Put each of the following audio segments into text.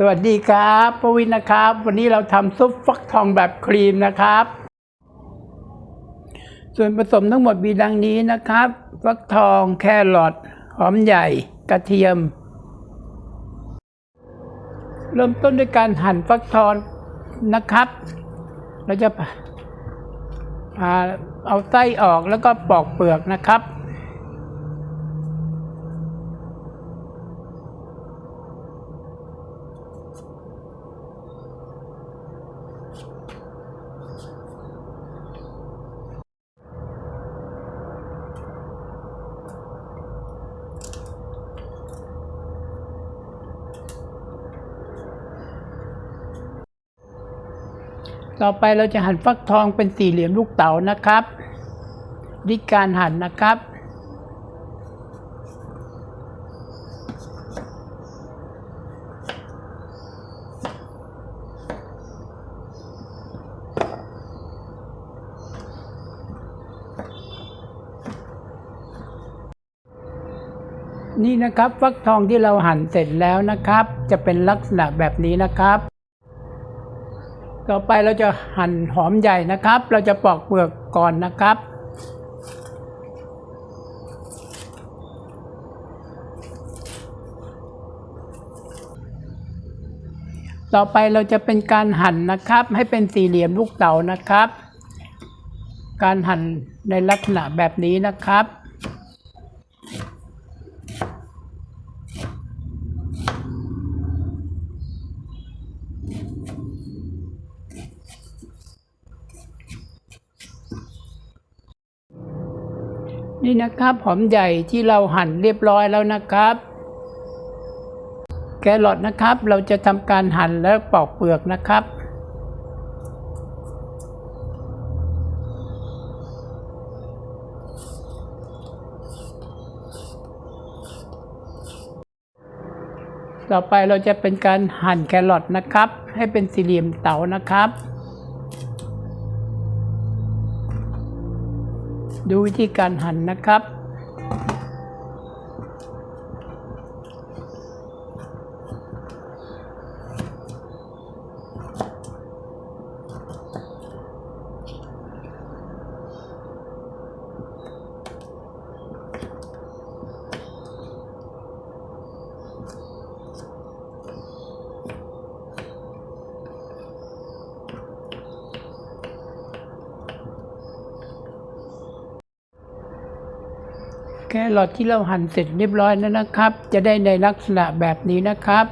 สวัสดีครับปวินนะครับ วันนี้เราทำซุปฟักทองแบบครีมนะครับ ส่วนผสมทั้งหมดมีดังนี้นะครับ ฟักทองแครอทหอมใหญ่ กระเทียม เริ่มต้นด้วยการหั่นฟักทองนะครับ เราจะพาเอาไส้ออกแล้วก็ปอกเปลือกนะครับ ต่อไปเราจะหั่นฟักทองเป็นสี่เหลี่ยมลูกเต๋านะครับวิธีการหั่นนะครับ นี่นะครับฟักทองที่เราหั่นเสร็จแล้วนะครับ จะเป็นลักษณะแบบนี้นะครับ ต่อไปเราจะหั่นหอมใหญ่นะครับ เราจะปอกเปลือกก่อนนะครับ ต่อไปเราจะเป็นการหั่นนะครับ ให้เป็นสี่เหลี่ยมลูกเต๋านะครับ การหั่นในลักษณะแบบนี้นะครับ นี่นะครับหอมใหญ่ที่เราหั่นเรียบร้อยแล้วนะครับ แครอทนะครับเราจะทำการหั่นแล้วปอกเปลือกนะครับต่อไปเราจะเป็นการหั่นแครอทนะครับ ให้เป็นสี่เหลี่ยมเต๋านะครับ ดูวิธีการหั่นนะครับ แครอทที่เราหั่นเสร็จเรียบร้อยแล้วนะครับ จะได้ในลักษณะแบบนี้นะครับ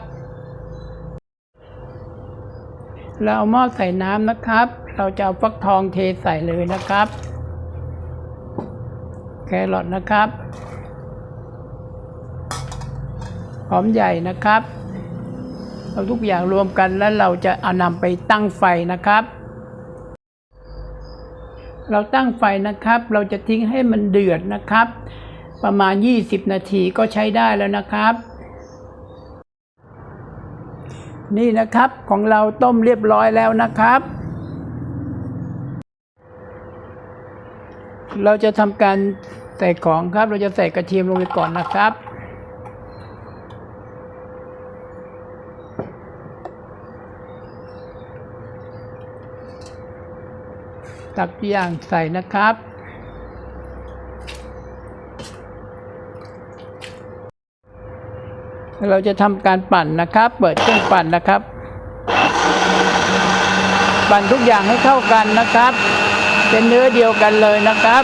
เราเอาหม้อใส่น้ำนะครับ เราจะเอาฟักทองเทใส่เลยนะครับ แครอทนะครับหอมใหญ่นะครับเอาทุกอย่างรวมกันแล้วเราจะเอานำไปตั้งไฟนะครับ เราตั้งไฟนะครับ เราจะทิ้งให้มันเดือดนะครับ ประมาณ 20 นาทีก็ใช้ได้แล้วนะครับ นี่นะครับของเราต้มเรียบร้อยแล้วนะครับ เราจะทำการใส่ของครับเราจะใส่กระเทียมลงไปก่อนนะครับตักอย่างใส่นะครับ เราจะทำการปั่นนะครับ เปิดเครื่องปั่นนะครับ ปั่นทุกอย่างให้เข้ากันนะครับ เป็นเนื้อเดียวกันเลยนะครับ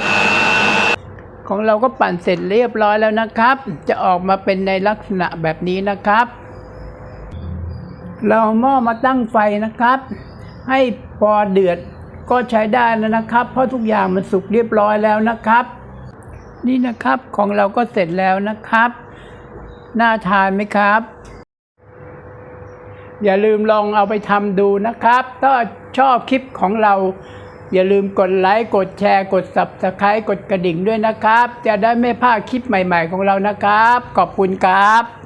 ของเราก็ปั่นเสร็จเรียบร้อยแล้วนะครับ จะออกมาเป็นในลักษณะแบบนี้นะครับ เราหม้อมาตั้งไฟนะครับ ให้พอเดือดก็ใช้ได้แล้วนะครับ เพราะทุกอย่างมันสุกเรียบร้อยแล้วนะครับ นี่นะครับของเราก็เสร็จแล้วนะครับ น่าทานไหมครับ อย่าลืมลองเอาไปทำดูนะครับ ถ้าชอบคลิปของเรา อย่าลืมกดไลค์กดแชร์ กด subscribe กดกระดิ่งด้วยนะครับ จะได้ไม่พลาดคลิปใหม่ ๆ ของเรานะครับ ขอบคุณครับ